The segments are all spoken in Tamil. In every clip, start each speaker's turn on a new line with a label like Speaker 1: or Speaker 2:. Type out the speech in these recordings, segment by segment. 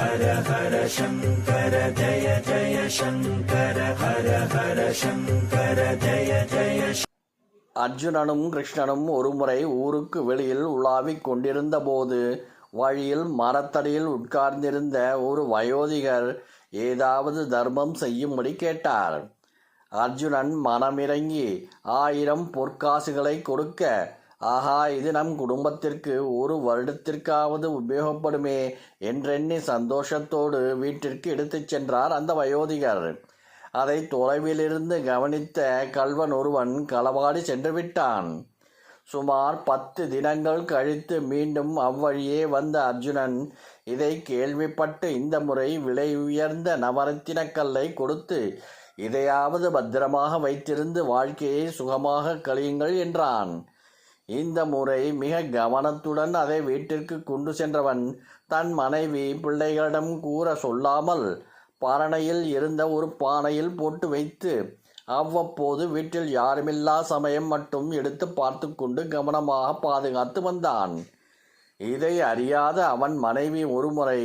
Speaker 1: ஹர ஹர சங்கர ஜய ஜய சங்கர ஹர ஹர சங்கர ஜய ஜய
Speaker 2: அர்ஜுனனும் கிருஷ்ணனும் ஒருமுறை ஊருக்கு வெளியில் உலாவிக் கொண்டிருந்த போது வழியில் மரத்தடியில் உட்கார்ந்திருந்த ஒரு வயோதிகர் ஏதாவது தர்மம் செய்யும்படி கேட்டார். அர்ஜுனன் மனமிறங்கி ஆயிரம் பொற்காசுகளை கொடுக்க ஆஹா இது நம் குடும்பத்திற்கு ஒரு வருடத்திற்காவது உபயோகப்படுமே என்றெண்ணி சந்தோஷத்தோடு வீட்டிற்கு எடுத்துச் சென்றார் அந்த வயோதிகர். அதை தொலைவிலிருந்து கவனித்த கல்வன் ஒருவன் களவாடி சென்று விட்டான் சுமார் பத்து தினங்கள் கழித்து மீண்டும் அவ்வழியே வந்த அர்ஜுனன் இதை கேள்விப்பட்டு இந்த முறை விலை உயர்ந்த நவரத்தினக் கல்லை கொடுத்து இதையாவது பத்திரமாக வைத்திருந்து வாழ்க்கையை சுகமாக கழியுங்கள் என்றான். இந்த முறை மிக கவனத்துடன் அதை வீட்டிற்கு கொண்டு சென்றவன் தன் மனைவி பிள்ளைகளிடம் கூற சொல்லாமல் பரணையில் இருந்த ஒரு பானையில் போட்டு வைத்து அவ்வப்போது வீட்டில் யாருமில்லா சமயம் மட்டும் எடுத்து பார்த்து கொண்டு கவனமாக பாதுகாத்து வந்தான். இதை அறியாத அவன் மனைவி ஒருமுறை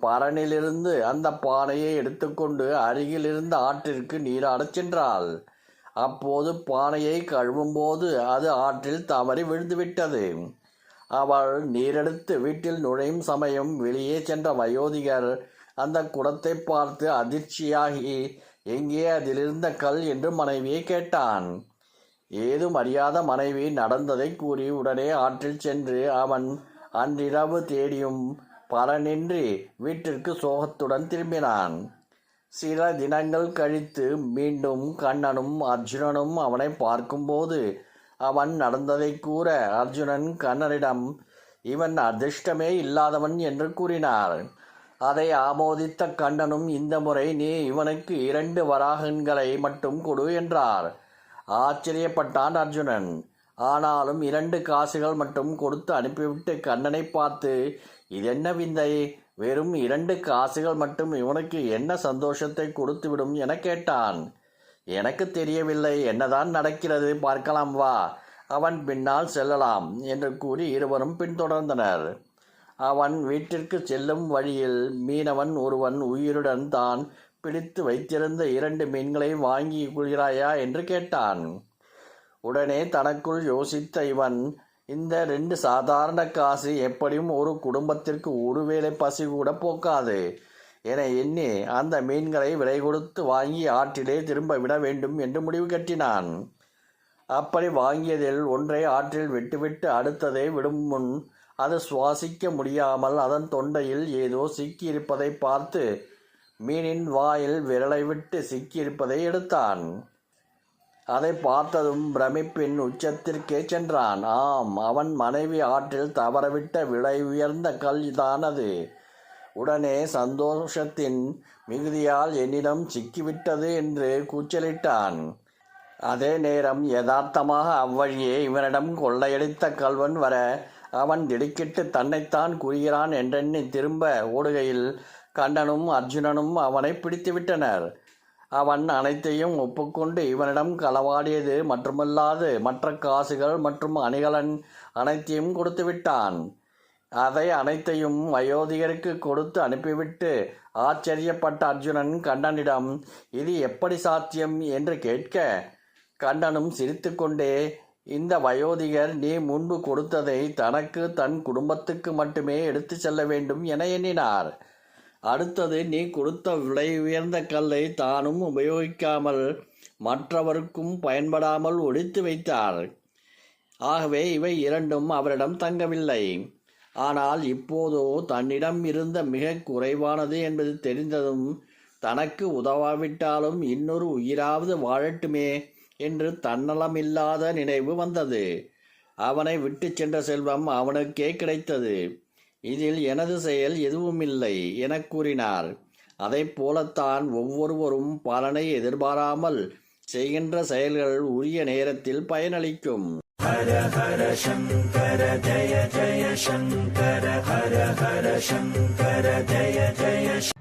Speaker 2: பரணிலிருந்து அந்த பானையை எடுத்துக்கொண்டு அருகிலிருந்த ஆற்றிற்கு நீராடச் சென்றாள். அப்போது பானையை கழுவும்போது அது ஆற்றில் தவறி விழுந்துவிட்டது. அவள் நீரெடுத்து வீட்டில் நுழையும் சமயம் வெளியே சென்ற வயோதிகர் அந்த குடத்தை பார்த்து அதிர்ச்சியாகி எங்கே அதிலிருந்த கல்? என்று மனைவியை கேட்டான். ஏதும் அறியாத மனைவி நடந்ததை கூறி உடனே ஆற்றில் சென்று அவன் அன்றிரவு தேடியும் பலனின்றி வீட்டிற்கு சோகத்துடன் திரும்பினான். சில தினங்கள் கழித்து மீண்டும் கண்ணனும் அர்ஜுனனும் அவனை பார்க்கும்போது அவன் நடந்ததை கூற அர்ஜுனன் கண்ணனிடம் இவன் அதிர்ஷ்டமே இல்லாதவன் என்று கூறினார். அதை ஆமோதித்த கண்ணனும் இந்த முறை நீ இவனுக்கு இரண்டு வராகன்களை மட்டும் கொடு என்றார். ஆச்சரியப்பட்டான் அர்ஜுனன். ஆனாலும் இரண்டு காசுகள் மட்டும் கொடுத்து அனுப்பிவிட்டு கண்ணனை பார்த்து இதென்ன விந்தை? வெறும் இரண்டு காசுகள் மட்டும் இவனுக்கு என்ன சந்தோஷத்தை கொடுத்துவிடும் என கேட்டான். எனக்கு தெரியவில்லை என்னதான் நடக்கிறது பார்க்கலாம் வா. அவன் பின்னால் செல்லலாம் என்று கூறி இருவரும் பின்தொடர்ந்தனர். அவன் வீட்டிற்கு செல்லும் வழியில் மீனவன் ஒருவன் உயிருடன் தான் பிடித்து வைத்திருந்த இரண்டு மீன்களை வாங்கி கொள்கிறாயா? என்று கேட்டான். உடனே தனக்குள் யோசித்த இவன் இந்த ரெண்டு சாதாரண காசு எப்படியும் ஒரு குடும்பத்திற்கு ஒருவேளை பசி கூட போக்காது. என எண்ணி அந்த மீன்களை விலை கொடுத்து வாங்கி ஆற்றிலே திரும்ப விட வேண்டும் என்று முடிவு கட்டினான். அப்படி வாங்கியதில் ஒன்றை ஆற்றில் விட்டுவிட்டு அடுத்ததை விடும் முன் அது சுவாசிக்க முடியாமல் அதன் தொண்டையில் ஏதோ சிக்கியிருப்பதை பார்த்து மீனின் வாயில் விரலை விட்டு சிக்கியிருப்பதை எடுத்தான். அதை பார்த்ததும் பிரமிப்பின் உச்சத்திற்கே சென்றான். ஆம் அவன் மனைவி ஆற்றில் தவறவிட்ட விலை உயர்ந்த கல் தானது உடனே சந்தோஷத்தின் மிகுதியால் என்னிடம் சிக்கிவிட்டது என்று கூச்சலிட்டான். அதே நேரம் யதார்த்தமாக அவ்வழியே இவனிடம் கொள்ளையடித்த கல்வன் வர அவன் திடுக்கிட்டு தன்னைத்தான் கூறுகிறான் என்றெண்ணி திரும்ப ஓடுகையில் கண்ணனும் அர்ஜுனனும் அவனை பிடித்துவிட்டனர். அவன் அனைத்தையும் ஒப்புக்கொண்டு இவனிடம் களவாடியது மட்டுமல்லாது மற்ற காசுகள் மற்றும் அணிகலன் அனைத்தையும் கொடுத்துவிட்டான். அதை அனைத்தையும் வயோதிகருக்கு கொடுத்து அனுப்பிவிட்டு ஆச்சரியப்பட்ட அர்ஜுனன் கண்ணனிடம் இது எப்படி சாத்தியம் என்று கேட்க? கண்ணனும் சிரித்துக்கொண்டே இந்த வயோதிகர் நீ முன்பு கொடுத்ததை தனக்கு தன் குடும்பத்துக்கு மட்டுமே எடுத்து செல்ல வேண்டும் என எண்ணினார். அடுத்தது நீ கொடுத்த விலை உயர்ந்த கல்லை தானும் உபயோகிக்காமல் மற்றவருக்கும் பயன்படாமல் ஒழித்து வைத்தார். ஆகவே இவை இரண்டும் அவரிடம் தங்கவில்லை. ஆனால் இப்போதோ தன்னிடம் இருந்த மிக குறைவானது என்பது தெரிந்ததும் தனக்கு உதவாவிட்டாலும் இன்னொரு உயிராவது வாழட்டுமே என்று தன்னலமில்லாத நினைவு வந்தது. அவனை விட்டு சென்ற செல்வம் அவனுக்கே கிடைத்தது. இதில் எனது செயல் எதுவுமில்லை எனக் கூறினார். அதை போலத்தான் ஒவ்வொருவரும் பலனை எதிர்பாராமல் செய்கின்ற செயல்கள் உரிய நேரத்தில் பயனளிக்கும்.
Speaker 1: ஹர ஹர சங்கர ஜய ஜய சங்கர ஹர ஹர சங்கர ஜய ஜய